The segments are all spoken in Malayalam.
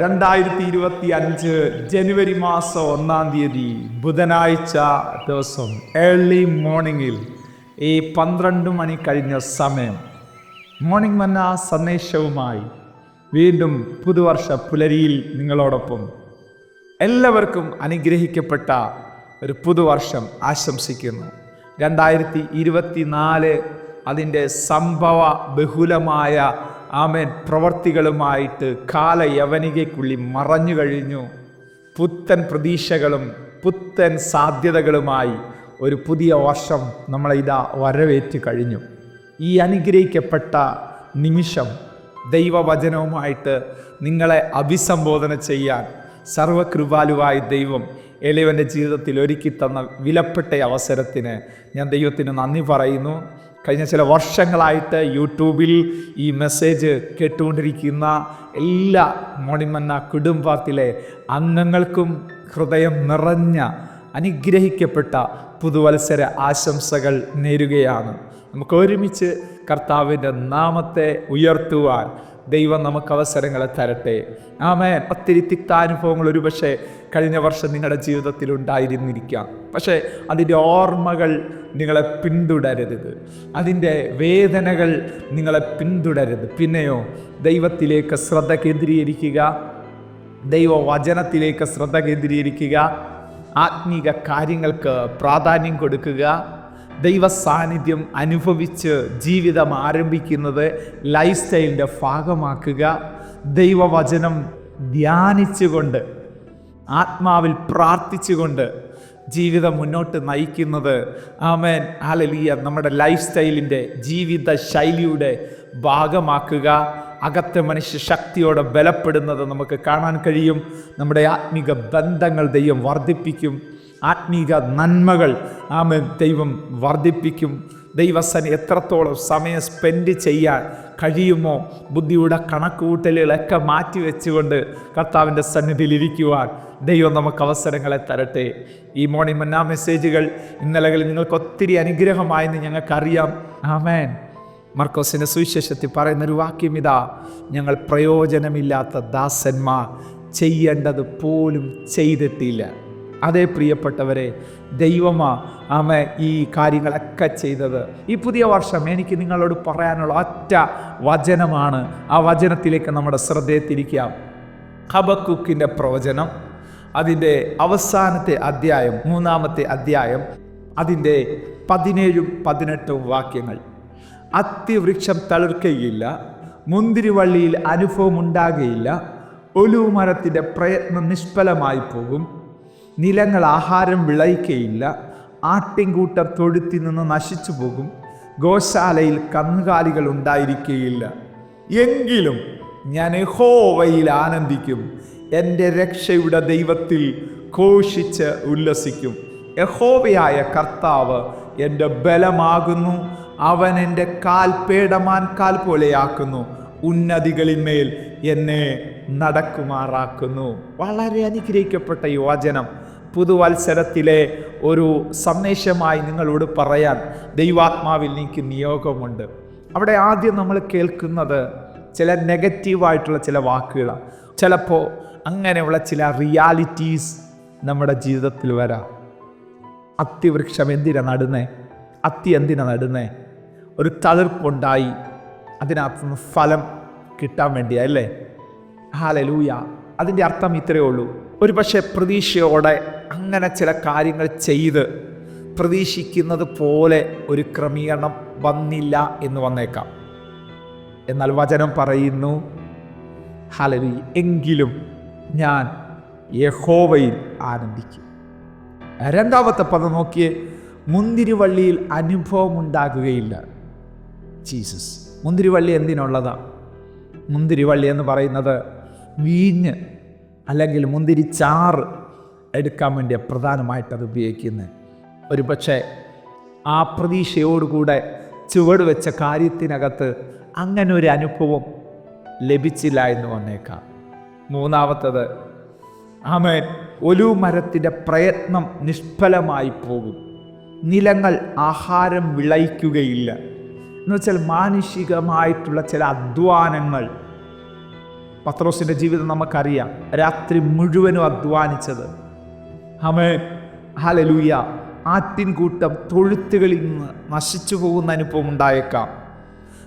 രണ്ടായിരത്തി ഇരുപത്തി അഞ്ച് ജനുവരി മാസം ഒന്നാം തീയതി ബുധനാഴ്ച ദിവസം ഏർലി മോർണിംഗിൽ ഈ പന്ത്രണ്ട് മണി കഴിഞ്ഞ സമയം മോർണിംഗ് മന്ന സന്ദേശവുമായി വീണ്ടും പുതുവർഷ പുലരിയിൽ നിങ്ങളോടൊപ്പം എല്ലാവർക്കും അനുഗ്രഹിക്കപ്പെട്ട ഒരു പുതുവർഷം ആശംസിക്കുന്നു. രണ്ടായിരത്തി ഇരുപത്തി നാല് അതിന്റെ സംഭവ ബഹുലമായ ആമേൻ. പ്രവർത്തികളുമായിട്ട് കാലയവനികയ്ക്കുള്ളിൽ മറഞ്ഞു കഴിഞ്ഞു. പുത്തൻ പ്രതീക്ഷകളും പുത്തൻ സാധ്യതകളുമായി ഒരു പുതിയ വർഷം നമ്മളെ ഇതാ വരവേറ്റ് കഴിഞ്ഞു. ഈ അനുഗ്രഹിക്കപ്പെട്ട നിമിഷം ദൈവവചനവുമായിട്ട് നിങ്ങളെ അഭിസംബോധന ചെയ്യാൻ സർവകൃപാലുവായ ദൈവം എളിവന്റെ ജീവിതത്തിൽ ഒരുക്കി തന്ന വിലപ്പെട്ട അവസരത്തിന് ഞാൻ ദൈവത്തിന് നന്ദി പറയുന്നു. കഴിഞ്ഞ ചില വർഷങ്ങളായിട്ട് യൂട്യൂബിൽ ഈ മെസ്സേജ് കേട്ടുകൊണ്ടിരിക്കുന്ന എല്ലാ മോണിമന്ന കുടുംബത്തിലെ അംഗങ്ങൾക്കും ഹൃദയം നിറഞ്ഞ അനുഗ്രഹിക്കപ്പെട്ട പുതുവത്സര ആശംസകൾ നേരുകയാണ്. നമുക്ക് ഒരുമിച്ച് കർത്താവിന്റെ നാമത്തെ ഉയർത്തുവാൻ ദൈവം നമുക്ക് അവസരങ്ങളെ തരട്ടെ. ആമേ ഒത്തിരി തിക്താനുഭവങ്ങൾ ഒരുപക്ഷെ കഴിഞ്ഞ വർഷം നിങ്ങളുടെ ജീവിതത്തിൽ ഉണ്ടായിരുന്നിരിക്കാം. പക്ഷേ അതിന്റെ ഓർമ്മകൾ നിങ്ങളെ പിന്തുടരരുത്. അതിന്റെ വേദനകൾ നിങ്ങളെ പിന്തുടരരുത്. പിന്നെയോ ദൈവത്തിലേക്ക് ശ്രദ്ധ കേന്ദ്രീകരിക്കുക. ദൈവവചനത്തിലേക്ക് ശ്രദ്ധ കേന്ദ്രീകരിക്കുക. ആത്മീക കാര്യങ്ങൾക്ക് പ്രാധാന്യം കൊടുക്കുക. ദൈവ സാന്നിധ്യം അനുഭവിച്ച് ജീവിതം ആരംഭിക്കുന്നത് ലൈഫ് സ്റ്റൈലിന്റെ ഭാഗമാക്കുക. ദൈവവചനം ധ്യാനിച്ചുകൊണ്ട് ആത്മാവിൽ പ്രാർത്ഥിച്ചുകൊണ്ട് ജീവിതം മുന്നോട്ട് നയിക്കുന്നത്. ആമേൻ. ആലലിയ നമ്മുടെ ലൈഫ് സ്റ്റൈലിന്റെ ജീവിത ശൈലിയുടെ ഭാഗമാക്കുക. അകത്തെ മനുഷ്യ ശക്തിയോടെ ബലപ്പെടുന്നത് നമുക്ക് കാണാൻ കഴിയും. നമ്മുടെ ആത്മീക ബന്ധങ്ങൾ ദൈവം വർദ്ധിപ്പിക്കും. ആത്മീക നന്മകൾ ആമേൻ ദൈവം വർദ്ധിപ്പിക്കും. ദൈവസന എത്രത്തോളം സമയം സ്പെൻഡ് ചെയ്യാൻ കഴിയുമോ ബുദ്ധിയുടെ കണക്കുകൂട്ടലുകളൊക്കെ മാറ്റി വെച്ചുകൊണ്ട് കർത്താവിന്റെ സന്നിധിയിലിരിക്കുവാൻ ദൈവം നമുക്ക് അവസരങ്ങളെ തരട്ടെ. ഈ മോർണിംഗ് മന്നാ മെസ്സേജുകൾ ഇന്നലകളിൽ നിങ്ങൾക്ക് ഒത്തിരി അനുഗ്രഹമായെന്ന് ഞങ്ങൾക്കറിയാം. ആമേൻ മർക്കോസിന്റെ സുവിശേഷത്തിൽ പറയുന്ന ഒരു വാക്യം ഇതാ ഞങ്ങൾ പ്രയോജനമില്ലാത്ത ദാസന്മാർ ചെയ്യേണ്ടത് പോലും ചെയ്തിട്ടില്ല. അതേ പ്രിയപ്പെട്ടവരെ ദൈവമാ ആമ ഈ കാര്യങ്ങളൊക്കെ ചെയ്തത്. ഈ പുതിയ വർഷം എനിക്ക് നിങ്ങളോട് പറയാനുള്ള ഒറ്റ വചനമാണ്. ആ വചനത്തിലേക്ക് നമ്മുടെ ശ്രദ്ധയെ തിരിക്കാം ഹബക്കുക്കിന്റെ പ്രവചനം അതിന്റെ അവസാനത്തെ അധ്യായം മൂന്നാമത്തെ അധ്യായം അതിന്റെ പതിനേഴും പതിനെട്ടും വാക്യങ്ങൾ. അത്തിവൃക്ഷം തളിർക്കുകയില്ല മുന്തിരിവള്ളിയിൽ അനുഭവം ഉണ്ടാകുകയില്ല പ്രയത്നം നിഷ്ഫലമായി പോകും. നിലങ്ങൾ ആഹാരം വിളയിക്കയില്ല. ആട്ടിൻകൂട്ടം തൊഴുത്തിൽ നിന്ന് നശിച്ചു പോകും. ഗോശാലയിൽ കന്നുകാലികൾ ഉണ്ടായിരിക്കുകയില്ല എങ്കിലും ഞാൻ ഹോവയിൽ ആനന്ദിക്കും. എന്റെ രക്ഷയുടെ ദൈവത്തിൽ ഘോഷിച്ച് ഉല്ലസിക്കും. യഹോവയായ കർത്താവ് എന്റെ ബലമാകുന്നു. അവൻ എന്റെ കാൽ പേടമാൻ കാൽ പോലെയാക്കുന്നു. ഉന്നതികളിന്മേൽ എന്നെ നടക്കുമാറാക്കുന്നു. വളരെ അനുഗ്രഹിക്കപ്പെട്ട ഈ വചനം. പുതുവത്സരത്തിലെ ഒരു സന്ദേശമായി നിങ്ങളോട് പറയാൻ ദൈവാത്മാവിൽ എനിക്ക് നിയോഗമുണ്ട്. അവിടെ ആദ്യം നമ്മൾ കേൾക്കുന്നത് ചില നെഗറ്റീവായിട്ടുള്ള ചില വാക്കുകളാണ് ചിലപ്പോൾ അങ്ങനെയുള്ള ചില റിയാലിറ്റീസ് നമ്മുടെ ജീവിതത്തിൽ വരാം. അത്തിവൃക്ഷം എന്തിനാ നടുന്നേ? അത്തി എന്തിനാ നടുന്നേ? ഒരു തളിർപ്പുണ്ടായി അതിനകത്തുനിന്ന് ഫലം കിട്ടാൻ വേണ്ടിയല്ലേ ഹാലലൂയ അതിന്റെ അർത്ഥം ഇത്രയേ ഉള്ളൂ. ഒരു പക്ഷേ പ്രതീക്ഷയോടെ അങ്ങനെ ചില കാര്യങ്ങൾ ചെയ്ത് പ്രതീക്ഷിക്കുന്നത് പോലെ ഒരു ക്രമീകരണം വന്നില്ല എന്ന് വന്നേക്കാം. എന്നാൽ വചനം പറയുന്നു ഹലരി എങ്കിലും ഞാൻ യഹോവയിൽ ആനന്ദിക്കും. രണ്ടാമത്തെ പദം നോക്കിയേ മുന്തിരിവള്ളിയിൽ അനുഭവം ഉണ്ടാകുകയില്ല ജീസസ് മുന്തിരിവള്ളി എന്തിനുള്ളതാണ് മുന്തിരിവള്ളി എന്ന് പറയുന്നത് വീഞ്ഞ് അല്ലെങ്കിൽ മുന്തിരി ചാറ് എടുക്കാൻ വേണ്ടി പ്രധാനമായിട്ട് അത് ഉപയോഗിക്കുന്നത്. ഒരു പക്ഷേ ആ പ്രതീക്ഷയോടുകൂടെ ചുവട് വെച്ച കാര്യത്തിനകത്ത് അങ്ങനെ ഒരു അനുഭവം ലഭിച്ചില്ല എന്ന് വന്നേക്കാം. മൂന്നാമത്തത് ആമേൻ ഒലു മരത്തിന്റെ പ്രയത്നം നിഷ്ഫലമായി പോകും. നിലങ്ങൾ ആഹാരം വിളയിക്കുകയില്ല. എന്നുവെച്ചാൽ മാനുഷികമായിട്ടുള്ള ചില അധ്വാനങ്ങൾ പത്രോസിന്റെ ജീവിതം നമുക്കറിയാം. രാത്രി മുഴുവനും അധ്വാനിച്ചത്. അമേ ഹലലൂയ ആട്ടിൻകൂട്ടം തൊഴുത്തുകളിൽ നിന്ന് നശിച്ചു പോകുന്ന അനുഭവം ഉണ്ടായേക്കാം.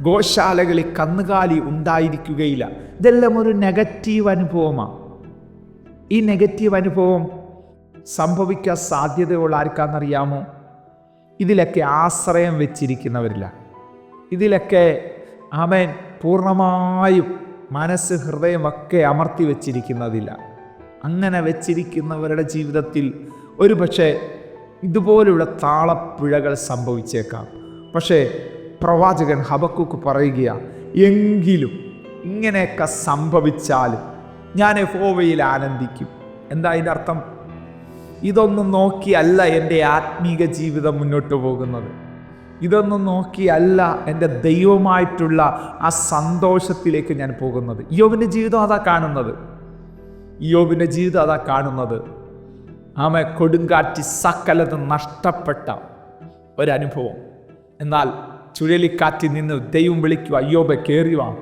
ഗോശാലകളിൽ കന്നുകാലി ഉണ്ടായിരിക്കുകയില്ല. ഇതെല്ലാം ഒരു നെഗറ്റീവ് അനുഭവമാണ് ഈ നെഗറ്റീവ് അനുഭവം സംഭവിക്കാൻ സാധ്യതയുള്ള ആർക്കാണെന്നറിയാമോ? ഇതിലൊക്കെ ആശ്രയം വെച്ചിരിക്കുന്നവരില്ല. ഇതിലൊക്കെ ആമേൻ പൂർണമായും മനസ്സ് ഹൃദയമൊക്കെ അമർത്തി വച്ചിരിക്കുന്നതില്ല. അങ്ങനെ വെച്ചിരിക്കുന്നവരുടെ ജീവിതത്തിൽ ഒരു പക്ഷേ ഇതുപോലുള്ള താളപ്പിഴകൾ സംഭവിച്ചേക്കാം. പക്ഷേ പ്രവാചകൻ ഹബക്കുക്ക് പറയുക എങ്കിലും ഇങ്ങനെയൊക്കെ സംഭവിച്ചാലും ഞാൻ എഫോവയിൽ ആനന്ദിക്കും. എന്താ അതിന്റെ അർത്ഥം? ഇതൊന്നും നോക്കിയല്ല എന്റെ ആത്മീക ജീവിതം മുന്നോട്ട് പോകുന്നത്. ഇതൊന്നും നോക്കിയല്ല എന്റെ ദൈവമായിട്ടുള്ള ആ സന്തോഷത്തിലേക്ക് ഞാൻ പോകുന്നത്. യോബിന്റെ ജീവിതം അതാ കാണുന്നത്. യോബിന്റെ ജീവിതം അതാ കാണുന്നത്. ആമ കൊടുങ്കാറ്റി സകലത് നഷ്ടപ്പെട്ട ഒരനുഭവം. എന്നാൽ ചുഴലിക്കാറ്റിൽ നിന്ന് ദൈവം വിളിക്കുക അയ്യോബെ കയറി വാ.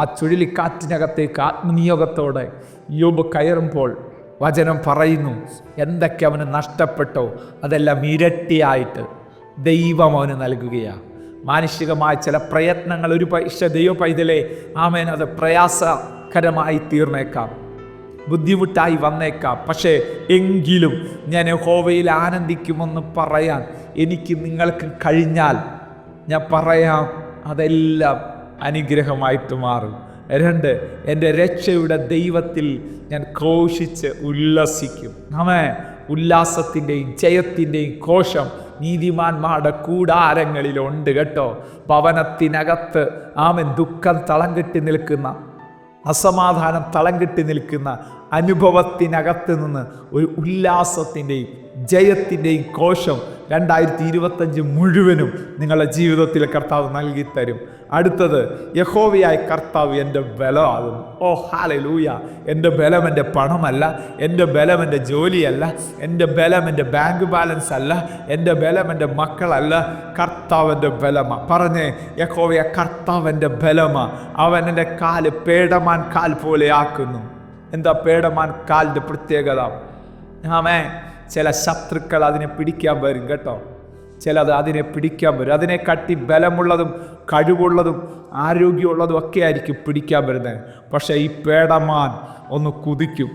ആ ചുഴലിക്കാറ്റിനകത്തേക്ക് ആത്മനിയോഗത്തോടെ യോബ് കയറുമ്പോൾ വചനം പറയുന്നു എന്തൊക്കെ അവന് നഷ്ടപ്പെട്ടോ അതെല്ലാം ഇരട്ടിയായിട്ട് ദൈവം അവന് നൽകുകയാണ് മാനുഷികമായ ചില പ്രയത്നങ്ങൾ ഒരു പൈസ ദൈവ പൈതലെ ആമേൻ അത് പ്രയാസകരമായി തീർന്നേക്കാം. ബുദ്ധിമുട്ടായി വന്നേക്കാം. പക്ഷേ എങ്കിലും ഞാൻ ഹോവയിൽ ആനന്ദിക്കുമെന്ന് പറയാൻ എനിക്ക് നിങ്ങൾക്ക് കഴിഞ്ഞാൽ ഞാൻ പറയാം അതെല്ലാം അനുഗ്രഹമായിട്ട് മാറും. രണ്ട് എന്റെ രക്ഷയുടെ ദൈവത്തിൽ ഞാൻ ഘോഷിച്ച് ഉല്ലസിക്കും. ആമേ ഉല്ലാസത്തിന്റെയും ജയത്തിന്റെയും കോശം നീതിമാന്മാരുടെ കൂടാരങ്ങളിലുണ്ട് കേട്ടോ. ഭവനത്തിനകത്ത് ആമൻ ദുഃഖം തളം കെട്ടി നിൽക്കുന്ന അസമാധാനം തളം കെട്ടി നിൽക്കുന്ന അനുഭവത്തിനകത്ത് നിന്ന് ഒരു ഉല്ലാസത്തിന്റെയും ജയത്തിന്റെയും കോശം രണ്ടായിരത്തി ഇരുപത്തഞ്ച് മുഴുവനും നിങ്ങളുടെ ജീവിതത്തിൽ കർത്താവ് നൽകി തരും അടുത്തത് യഹോവയായ കർത്താവ് എന്റെ ബലമാകുന്നു ഓ ഹാലെ ലൂയ എന്റെ ബലം എന്റെ പണമല്ല എന്റെ ബലം എന്റെ ജോലിയല്ല എന്റെ ബലം എന്റെ ബാങ്ക് ബാലൻസ് അല്ല എന്റെ ബലം എന്റെ മക്കളല്ല. കർത്താവിന്റെ ബലമാണ് പറഞ്ഞേ യഹോവയ കർത്താവിന്റെ ബലമാണ് അവൻ എന്റെ കാൽ പേടമാൻ കാൽ പോലെ ആക്കുന്നു. എന്താ പേടമാൻ കാലിന്റെ പ്രത്യേകത? ആമേ ചില ശത്രുക്കൾ അതിനെ പിടിക്കാൻ വരും കേട്ടോ. ചിലത് അതിനെ പിടിക്കാൻ വരും. അതിനെ കട്ടി ബലമുള്ളതും കഴിവുള്ളതും ആരോഗ്യമുള്ളതും ഒക്കെ ആയിരിക്കും പിടിക്കാൻ വരുന്നത്. പക്ഷേ ഈ പേടമാൻ ഒന്ന് കുതിക്കും.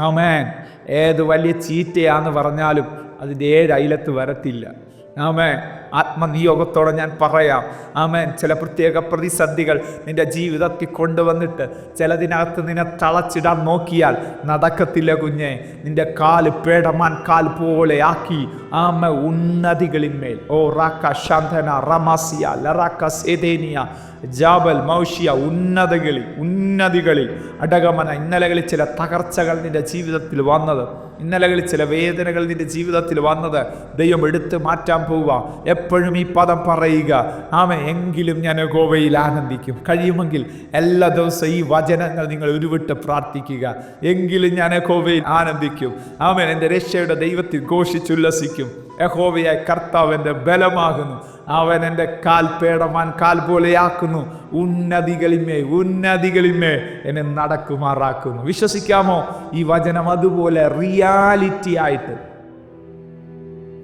ആമേൻ. ഏത് വലിയ ചീറ്റയാന്ന് പറഞ്ഞാലും അതിന്റെ ഏഴ് അയിലത്ത് വരത്തില്ല. ആമേ ആത്മനിയോഗത്തോടെ ഞാൻ പറയാം. ആമേൻ. ചില പ്രത്യേക പ്രതിസന്ധികൾ നിന്റെ ജീവിതത്തിൽ കൊണ്ടുവന്നിട്ട് ചിലതിനകത്ത് നിന്നെ തളച്ചിടാൻ നോക്കിയാൽ നടക്കത്തില്ല കുഞ്ഞെ. നിന്റെ കാൽ പേടമാൻ കാൽ പോലെ ആക്കി. ആമ ഉന്നതികളിന്മേൽ ഓ റാക്ക ശാന്തന റമാസിയ ലറാക്ക സേതേനിയ ജാബൽ മൗഷിയ ഉന്നതകളിൽ ഉന്നതികളിൽ. അടകമന ഇന്നലകളിൽ ചില തകർച്ചകൾ നിന്റെ ജീവിതത്തിൽ വന്നത്. ഇന്നലകളിൽ ചില വേദനകൾ നിന്റെ ജീവിതത്തിൽ വന്നത്. ദൈവം എടുത്ത് മാറ്റാൻ പോവുക. എപ്പോഴും ഈ പദം പറയുക ആമ എങ്കിലും ഞാൻ ഗോവയിൽ ആനന്ദിക്കും. കഴിയുമെങ്കിൽ എല്ലാ ദിവസവും ഈ വചനങ്ങൾ നിങ്ങൾ ഉരുവിട്ട് പ്രാർത്ഥിക്കുക. എങ്കിലും ഞാൻ ഗോവയിൽ ആനന്ദിക്കും. ആമൻ. എന്റെ രക്ഷയുടെ ദൈവത്തിൽ ഘോഷിച്ചുല്ലസിക്കും. യഹോവയായ കർത്താവ് എന്റെ ബലമാകുന്നു. അവൻ എന്റെ കാൽ പേടമാൻ കാൽ പോലെയാക്കുന്നു. ഉന്നതികളിന്മേ ഉന്നതികളിന്മേ എന്നെ നടക്കുമാറാക്കുന്നു. വിശ്വസിക്കാമോ? ഈ വചനം അതുപോലെ റിയാലിറ്റി ആയിട്ട്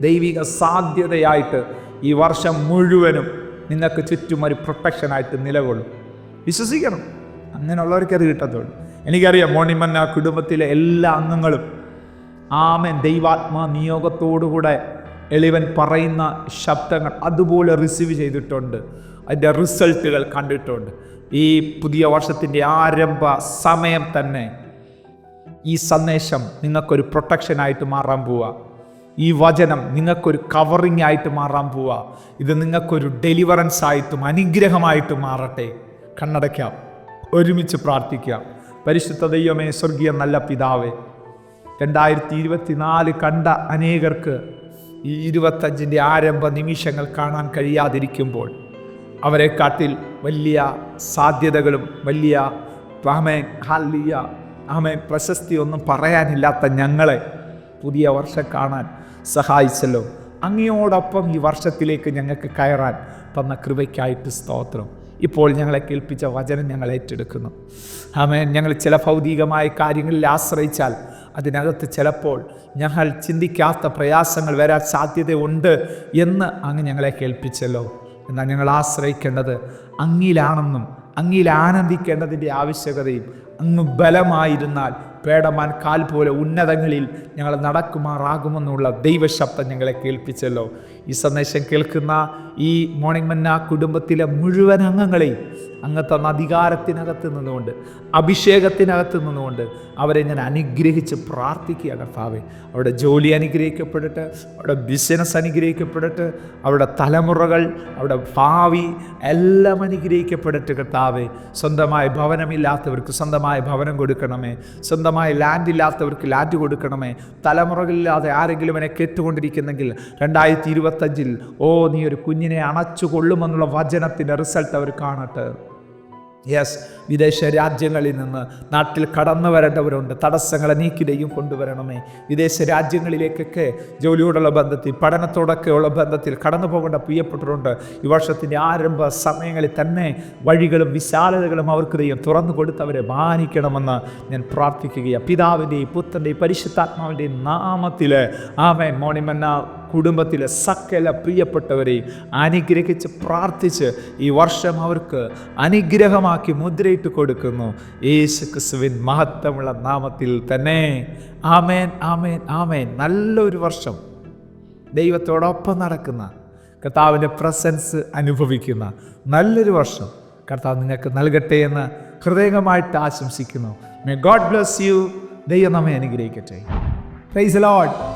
ദൈവിക സാധ്യതയായിട്ട് ഈ വർഷം മുഴുവനും നിങ്ങൾക്ക് ചുറ്റും ഒരു പ്രൊട്ടക്ഷനായിട്ട് നിലകൊള്ളും. വിശ്വസിക്കണം. അങ്ങനെയുള്ളവർക്ക് അത് കിട്ടത്തുള്ളൂ. എനിക്കറിയാം മോണിമന്ന കുടുംബത്തിലെ എല്ലാ അംഗങ്ങളും ആമൻ ദൈവാത്മാ നിയോഗത്തോടുകൂടെ എളിവൻ പറയുന്ന ശബ്ദങ്ങൾ അതുപോലെ റിസീവ് ചെയ്തിട്ടുണ്ട്. അതിന്റെ റിസൾട്ടുകൾ കണ്ടിട്ടുണ്ട്. ഈ പുതിയ വർഷത്തിന്റെ ആരംഭ സമയം തന്നെ ഈ സന്ദേശം നിങ്ങൾക്കൊരു പ്രൊട്ടക്ഷനായിട്ട് മാറാൻ പോവുക ഈ വചനം നിങ്ങൾക്കൊരു കവറിങ് ആയിട്ട് മാറാൻ പോവുക ഇത് നിങ്ങൾക്കൊരു ഡെലിവറൻസ് ആയിട്ടും അനുഗ്രഹമായിട്ടും മാറട്ടെ. കണ്ണടയ്ക്കാം. ഒരുമിച്ച് പ്രാർത്ഥിക്കാം. പരിശുദ്ധ ദൈവമേ സ്വർഗീയ നല്ല പിതാവേ രണ്ടായിരത്തി ഇരുപത്തിനാല് കണ്ട അനേകർക്ക് ഈ ഇരുപത്തഞ്ചിന്റെ ആരംഭ നിമിഷങ്ങൾ കാണാൻ കഴിയാതിരിക്കുമ്പോൾ അവരെ കാട്ടിൽ വലിയ സാധ്യതകളും വലിയ ആമേ ഹാലിയ ആമേ പ്രശസ്തി ഒന്നും പറയാനില്ലാത്ത ഞങ്ങളെ പുതിയ വർഷം കാണാൻ സഹായിച്ചല്ലോ. അങ്ങയോടൊപ്പം ഈ വർഷത്തിലേക്ക് ഞങ്ങൾക്ക് കയറാൻ തന്ന കൃപയ്ക്കായിട്ട് സ്തോത്രം. ഇപ്പോൾ ഞങ്ങളെ കേൾപ്പിച്ച വചനം ഞങ്ങൾ ഏറ്റെടുക്കുന്നു. ആമേൻ. ഞങ്ങൾ ചില ഭൗതികമായ കാര്യങ്ങളിൽ ആശ്രയിച്ചാൽ അതിനകത്ത് ചിലപ്പോൾ ഞങ്ങൾ ചിന്തിക്കാത്ത പ്രയാസങ്ങൾ വരാൻ സാധ്യതയുണ്ട് എന്ന് അങ്ങ് ഞങ്ങളെ കേൾപ്പിച്ചല്ലോ. എന്നാൽ ഞങ്ങൾ ആശ്രയിക്കേണ്ടത് അങ്ങിലാണെന്നും അങ്ങിൽ ആനന്ദിക്കേണ്ടതിന്റെ ആവശ്യകതയും അങ്ങ് ബലമായിരുന്നാൽ പേടമാൻ കാൽ പോലെ ഉന്നതങ്ങളിൽ ഞങ്ങൾ നടക്കുമാറാകുമെന്നുള്ള ദൈവശബ്ദം ഞങ്ങളെ കേൾപ്പിച്ചല്ലോ. ഈ സന്ദേശം കേൾക്കുന്ന ഈ മോർണിംഗ് മന്ന കുടുംബത്തിലെ മുഴുവൻ അംഗങ്ങളെയും അങ്ങ് തന്ന അധികാരത്തിനകത്ത് നിന്നുകൊണ്ട് അഭിഷേകത്തിനകത്ത് നിന്നുകൊണ്ട് അവരെ ഞാൻ അനുഗ്രഹിച്ച് പ്രാർത്ഥിക്കുക കർത്താവേ അവരുടെ ജോലി അനുഗ്രഹിക്കപ്പെടട്ടെ അവരുടെ ബിസിനസ് അനുഗ്രഹിക്കപ്പെടട്ടെ അവരുടെ തലമുറകൾ അവരുടെ ഭാവി എല്ലാം അനുഗ്രഹിക്കപ്പെടട്ടെ കർത്താവേ. സ്വന്തമായ ഭവനമില്ലാത്തവർക്ക് സ്വന്തമായ ഭവനം കൊടുക്കണമേ. സ്വന്തമായ ലാൻഡ് ഇല്ലാത്തവർക്ക് ലാൻഡ് കൊടുക്കണമേ. തലമുറകളില്ലാതെ ആരെങ്കിലും എന്നെ കേട്ടുകൊണ്ടിരിക്കുന്നെങ്കിൽ രണ്ടായിരത്തി ഇരുപത്തഞ്ചിൽ ഓ നീ ഒരു കുഞ്ഞിനെ അണച്ചു കൊള്ളുമെന്നുള്ള വചനത്തിന്റെ റിസൾട്ട് അവർ കാണട്ടെ. യെസ് വിദേശ രാജ്യങ്ങളിൽ നിന്ന് നാട്ടിൽ കടന്നു വരേണ്ടവരുണ്ട് തടസ്സങ്ങളെ നീക്കി ദൈവം കൊണ്ടുവരണമേ. വിദേശ രാജ്യങ്ങളിലേക്കൊക്കെ ജോലിയോടുള്ള ബന്ധത്തിൽ പഠനത്തോടൊക്കെയുള്ള ബന്ധത്തിൽ കടന്നു പോകേണ്ട പ്രിയപ്പെട്ടവരുണ്ട്. ഈ വർഷത്തിന്റെ ആരംഭ സമയങ്ങളിൽ തന്നെ വഴികളും വിശാലതകളും അവർക്ക് ദൈവം തുറന്നു കൊടുത്തവരെ മാനിക്കണമെന്ന് ഞാൻ പ്രാർത്ഥിക്കുകയാണ്. പിതാവിന്റെയും പുത്രന്റെയും പരിശുദ്ധാത്മാവിന്റെയും നാമത്തിൽ ആമേ മോണിമന്ന കുടുംബത്തിലെ സകല പ്രിയപ്പെട്ടവരെയും അനുഗ്രഹിച്ച് പ്രാർത്ഥിച്ച് ഈ വർഷം അവർക്ക് അനുഗ്രഹമാക്കി മുദ്രയിട്ട് കൊടുക്കുന്നു. യേശു ക്രിസ്തുവിൻ മഹത്വമുള്ള നാമത്തിൽ തന്നെ. ആമേൻ ആമേൻ ആമേൻ. നല്ലൊരു വർഷം. ദൈവത്തോടൊപ്പം നടക്കുന്ന കർത്താവിന്റെ പ്രസൻസ് അനുഭവിക്കുന്ന നല്ലൊരു വർഷം കർത്താവ് നിങ്ങൾക്ക് നൽകട്ടെ എന്ന് ഹൃദയമായിട്ട് ആശംസിക്കുന്നു. മേ ഗോഡ് ബ്ലസ് യു ദൈവം നമ്മെ അനുഗ്രഹിക്കട്ടെ. Price load